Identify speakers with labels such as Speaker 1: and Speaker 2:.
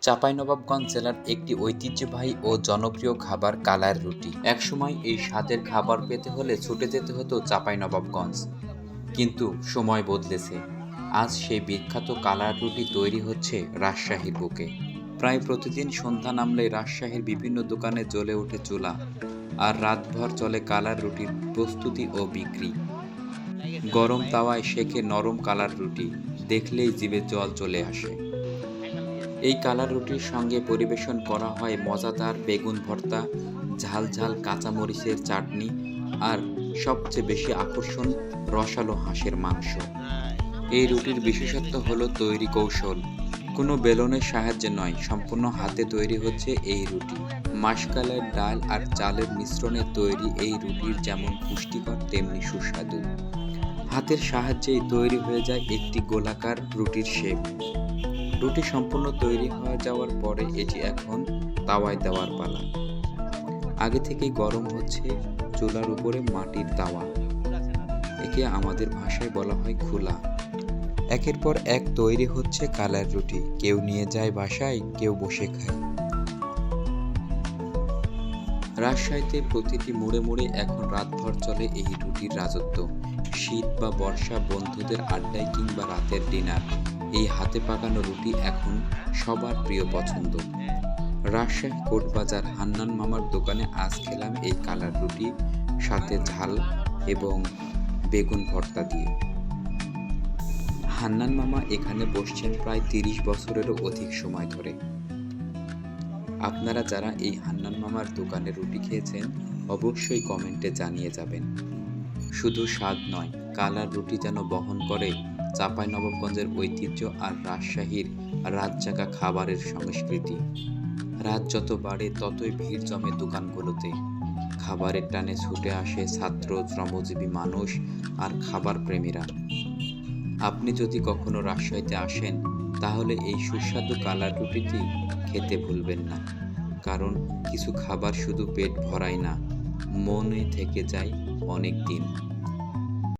Speaker 1: চাঁপাইনবাবগঞ্জ জেলার একটি ঐতিহ্যবাহী ও জনপ্রিয় খাবার কালার রুটি। একসময় এই স্বাদের খাবার পেতে হলে ছুটে যেতে হতো চাঁপাইনবাবগঞ্জ। কিন্তু সময় বদলেছে। আজ সেই বিখ্যাত কালার রুটি তৈরি হচ্ছে রাজশাহীর বুকে। প্রায় প্রতিদিন সন্ধ্যা নামলে রাজশাহীর বিভিন্ন দোকানে জ্বলে ওঠে চুলা আর রাতভর চলে কালার রুটির প্রস্তুতি ও বিক্রি। গরম তাওয়ায় শেখে নরম কালার রুটি, দেখলেই জিভে জল চলে আসে। এই কালার রুটির সঙ্গে পরিবেশন করা হয় মজাদার বেগুন ভর্তা, ঝাল ঝাল কাঁচামরিচের চাটনি আর সবচেয়ে বেশি আকর্ষণ রসালো হাঁসের মাংস। এই রুটির বিশেষত্ব হলো তৈরি কৌশল। কোনো বেলনের সাহায্যে নয়, সম্পূর্ণ হাতে তৈরি হচ্ছে এই রুটি। মাসকালের ডাল আর চালের মিশ্রণে তৈরি এই রুটির যেমন পুষ্টিকর, তেমনি সুস্বাদু। হাতের সাহায্যেই তৈরি হয়ে যায় একটি গোলাকার রুটির শেপ। রুটি সম্পূর্ণ তৈরি হয়ে যাওয়ার পরে এটি এখন তাওয়ায় দেওয়ার পালা। আগে থেকেই গরম হচ্ছে চুলার উপরে মাটির তাওয়া। একে আমাদের ভাষায় বলা হয় খোলা। একের পর এক তৈরি হচ্ছে কালার রুটি। কেউ নিয়ে যায় বাসায়, কেউ বসে খায়। রাজশাহীতে প্রতিটি মোড়ে মোড়ে এখন রাতভর চলে এই রুটির রাজত্ব। শীত বা বর্ষা বন্ধুদের আড্ডায় কিংবা রাতের ডিনার। এই হাতে পাকানো রুটি এখন সবার প্রিয় পছন্দ। রাজশাহী কোটবাজার হান্নান মামার দোকানে আজ খেলাম এই কালার রুটি, সাথে ঝাল এবং বেগুন ভর্তা দিয়ে। হান্নান মামা এখানে বসছেন প্রায় তিরিশ বছরেরও অধিক সময় ধরে। আপনারা যারা এই হান্নান মামার দোকানে রুটি খেয়েছেন, অবশ্যই কমেন্টে জানিয়ে যাবেন। শুধু স্বাদ নয়, কালার রুটি যেন বহন করে চাঁপাইনবাবগঞ্জের ঐতিহ্য আর রাজশাহীর রাতজাগা খাবারের সংস্কৃতি। রাত যত বাড়ে, ততই ভিড় জমে দোকানগুলোতে। খাবারের টানে ছুটে আসে ছাত্র, শ্রমজীবী মানুষ আর খাবার প্রেমীরা। আপনি যদি কখনো রাজশাহীতে আসেন, তাহলে এই সুস্বাদু কালার রুটিটি খেতে ভুলবেন না। কারণ কিছু খাবার শুধু পেট ভরায় না, মনে থেকে যায় অনেক দিন।